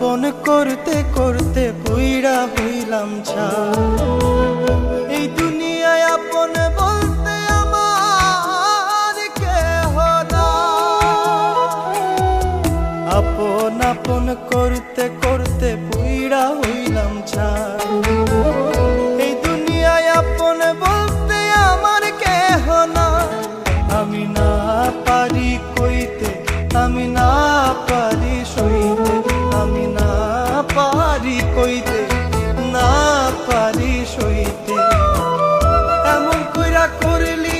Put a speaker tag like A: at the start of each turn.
A: আপন করতে করতে পুইরা হইলাম ছা এই দুনিয়ায় আপন বলতে আমার কেহ আপন আপন করতে করতে পুইরা হইলাম ছা এই দুনিয়ায় আপন বলতে আমার কেহ না আমি না পারি কইতে, আমি না পারি সই কইতে না পারি সইতে এমন কইরা করলি